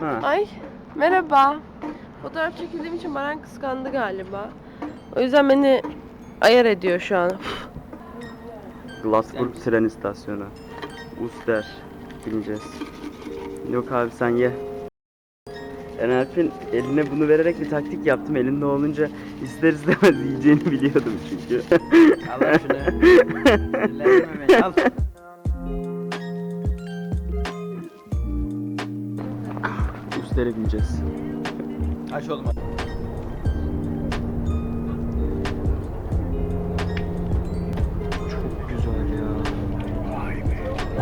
Ha. Ay merhaba. Fotoğraf çekildiğim için Baran kıskandı galiba. O yüzden beni ayar ediyor şu an. Glasburg tren istasyonu. Uster. Bineceğiz. Yok abi sen ye. Ben Alp'in eline bunu vererek bir taktik yaptım. Elinde olunca ister istemez yiyeceğini biliyordum çünkü. Al şunu. Beni al. Uster'e bineceğiz. Aç oğlum. Çok güzel ya.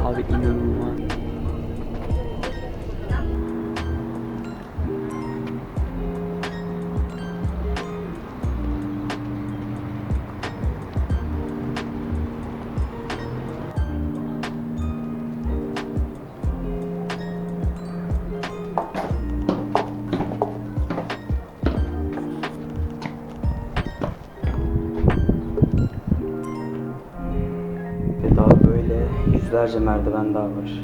Abi inanılmaz. Yüzlerce merdiven daha var.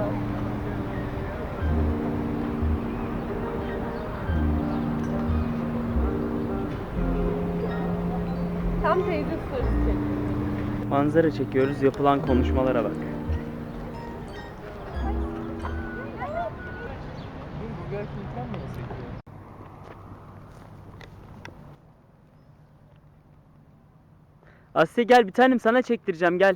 Tam teyze sorusu. Manzara çekiyoruz, yapılan konuşmalara bak. Asya gel bir tanem sana çektireceğim gel.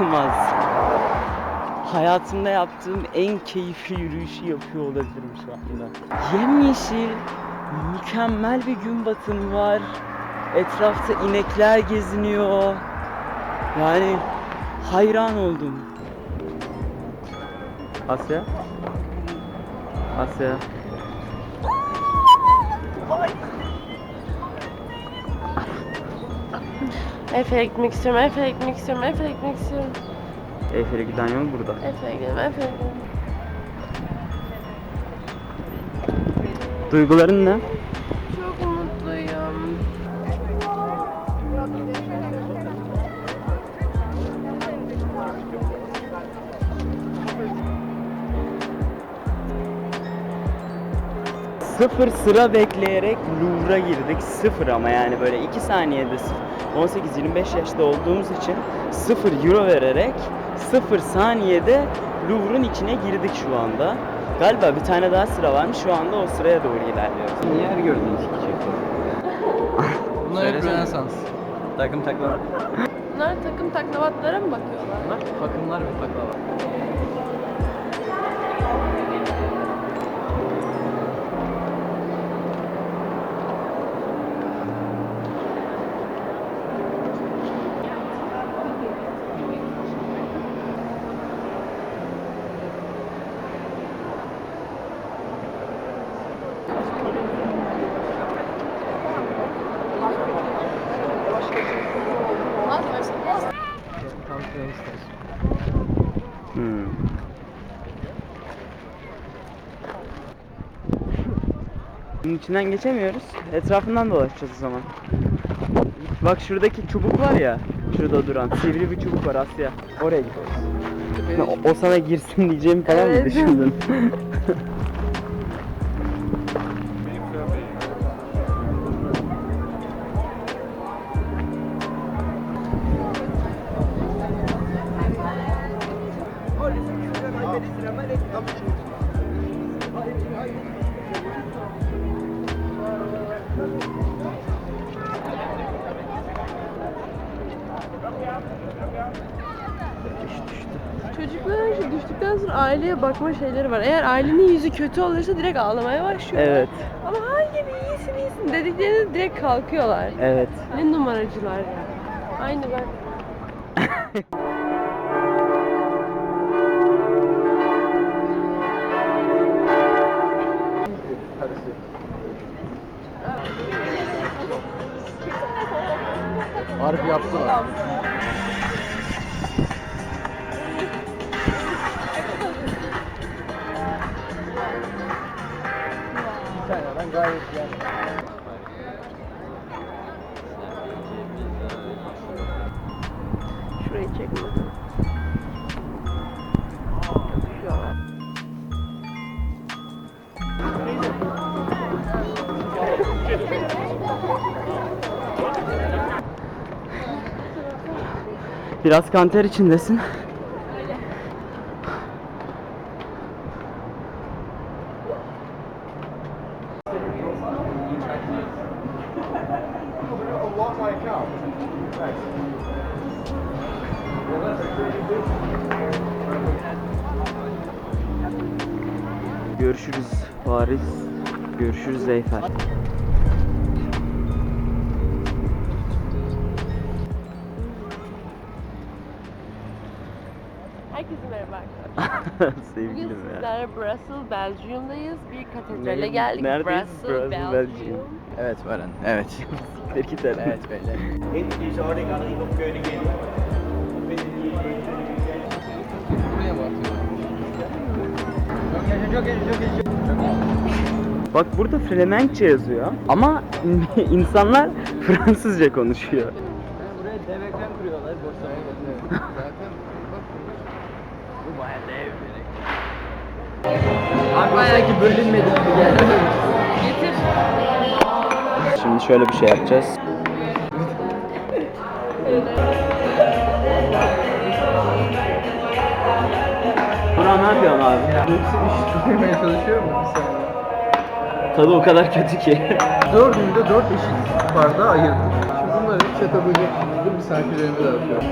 İnanılmaz. Hayatımda yaptığım en keyifli yürüyüşü yapıyor olabilirim şu anda. Yemyeşil, mükemmel bir gün batımı var. Etrafta inekler geziniyor. Yani hayran oldum. Asya? Asya? Efe'ye gitmek istiyorum, Efe'ye gitmek istiyorum, Efe'ye gitmek istiyorum. Eyfel'e giden yol burada. Efe'ye gidelim, Efe'ye gidelim. Duyguların ne? Sıfır sıra bekleyerek Louvre'a girdik. Sıfır ama yani böyle 2 saniyede sıfır- 18-25 yaşta olduğumuz için sıfır euro vererek sıfır saniyede Louvre'un içine girdik şu anda. Galiba bir tane daha sıra varmış. Şu anda o sıraya doğru ilerliyoruz. Niye her gördüğünüz kişi Bunlar hep Söylesene. Rönesans. Takım taklava. Bunlar takım taklavatlara mı bakıyorlar? Bunlar takımlar ve taklava. Tam tren istasyonu. Hmm. Bunun içinden geçemiyoruz. Etrafından dolaşacağız o zaman. Bak şuradaki çubuk var ya. Şurada duran sivri bir çubuk var Asya. Oraya gidiyoruz. O, o sana girsin diyeceğimi falan mı Evet. düşündün? aileye bakma şeyleri var. Eğer ailenin yüzü kötü olursa direkt ağlamaya başlıyor. Evet. Ama hayır iyisin iyisin dediklerinde direkt kalkıyorlar. Evet. Ne numaracılar ya. Aynı ben. Harbi yaptılar. Gayet yani. Şurayı çekme. Biraz kanter içindesin. Görüşürüz Paris. Görüşürüz Eyfel. Herkese merhaba arkadaşlar. Bugün Sevgilim ya. sizlerle Brussels, Belgium'dayız. Bir katedrale Ne- geldik. neredeyiz? Brussels, Brussels, Belgium. Belgium. Evet Baran. Evet. Siktir git evet beyler. Buraya Çok yaşa çok yaşa çok yaşa. Bak burada Flemenkçe yazıyor ama insanlar Fransızca konuşuyor. Buraya dev ekran kuruyorlar boşlara Zaten bak bu baya dev bir ekran. Abi sanki bölünmedi gibi geldi. Getir. Şimdi şöyle bir şey yapacağız. Burak ne yapıyorsun abi? Hepsi iş tutmaya çalışıyor mu bir saniye? Tadı o kadar kötü ki. Dördünü de dört eşit bardağa ayırdık. Şimdi bunları çata böcek gibi misafirlerime dağıtıyorum.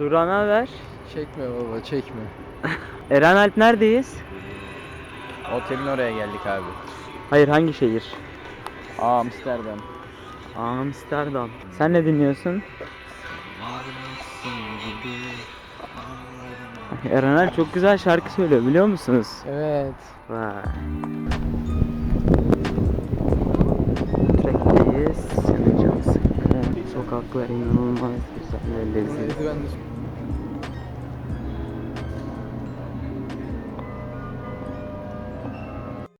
Burak ne haber? Çekme baba çekme. Eren Alp neredeyiz? Otelin oraya geldik abi. Hayır hangi şehir? Amsterdam. Amsterdam. Sen ne dinliyorsun? Eren Alp çok güzel şarkı söylüyor biliyor musunuz? Evet. Vay. Sıkkın. Sokaklar inanılmaz güzel ve lezzetli.